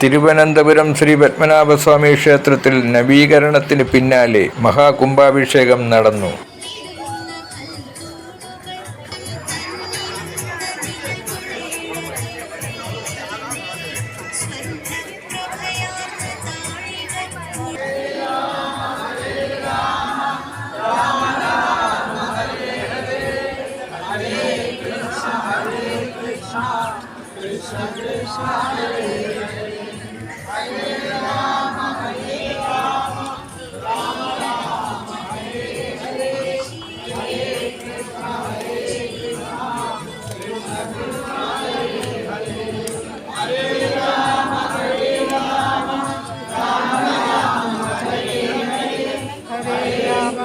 തിരുവനന്തപുരം ശ്രീ പത്മനാഭസ്വാമി ക്ഷേത്രത്തിൽ നവീകരണത്തിന് പിന്നാലെ മഹാകുംഭാഭിഷേകം നടന്നു. Krishna Krishna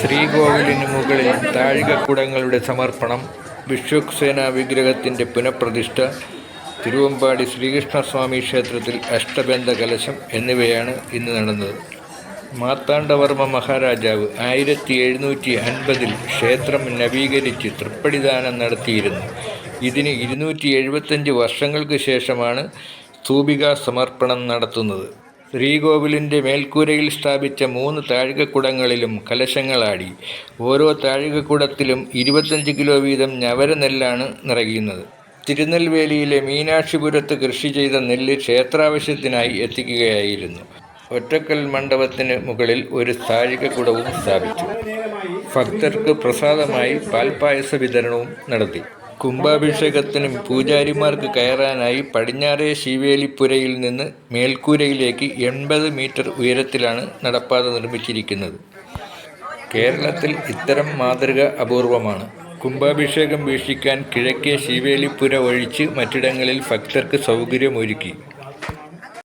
ശ്രീകോവിലിന് മുകളിൽ താഴികക്കുടങ്ങളുടെ സമർപ്പണം വിശ്വക്സേന വിഗ്രഹത്തിന്റെ പുനഃപ്രതിഷ്ഠ തിരുവമ്പാടി ശ്രീകൃഷ്ണസ്വാമി ക്ഷേത്രത്തിൽ അഷ്ടബന്ധ കലശം എന്നിവയാണ് ഇന്ന് നടന്നത്. മാർത്താണ്ഡവർമ്മ മഹാരാജാവ് ആയിരത്തി എഴുന്നൂറ്റി അൻപതിൽ ക്ഷേത്രം നവീകരിച്ച് തൃപ്പടിദാനം നടത്തിയിരുന്നു. ഇതിന് ഇരുന്നൂറ്റി എഴുപത്തഞ്ച് വർഷങ്ങൾക്ക് ശേഷമാണ് സ്തൂപിക സമർപ്പണം നടത്തുന്നത്. ശ്രീകോവിലിന്റെ മേൽക്കൂരയിൽ സ്ഥാപിച്ച മൂന്ന് താഴികക്കുടങ്ങളിലും കലശങ്ങളാടി. ഓരോ താഴികക്കുടത്തിലും ഇരുപത്തഞ്ച് കിലോ വീതം ഞവര നെല്ലാണ് നിറയുന്നത്. തിരുനെൽവേലിയിലെ മീനാക്ഷിപുരത്ത് കൃഷി ചെയ്ത നെല്ല് ക്ഷേത്രാവശ്യത്തിനായി എത്തിക്കുകയായിരുന്നു. ഒറ്റക്കൽ മണ്ഡപത്തിന് മുകളിൽ ഒരു താഴികക്കുടവും സ്ഥാപിച്ചു. ഭക്തർക്ക് പ്രസാദമായി പാൽപായസ വിതരണവും നടത്തി. കുംഭാഭിഷേകത്തിനും പൂജാരിമാർക്ക് കയറാനായി പടിഞ്ഞാറേ ശിവേലിപ്പുരയിൽ നിന്ന് മേൽക്കൂരയിലേക്ക് എൺപത് മീറ്റർ ഉയരത്തിലാണ് നടപ്പാത നിർമ്മിച്ചിരിക്കുന്നത്. കേരളത്തിൽ ഇത്തരം മാതൃക അപൂർവമാണ്. കുംഭാഭിഷേകം വീക്ഷിക്കാൻ കിഴക്കേ ശിവേലിപ്പുര ഒഴിച്ച് മറ്റിടങ്ങളിൽ ഭക്തർക്ക് സൗകര്യമൊരുക്കി.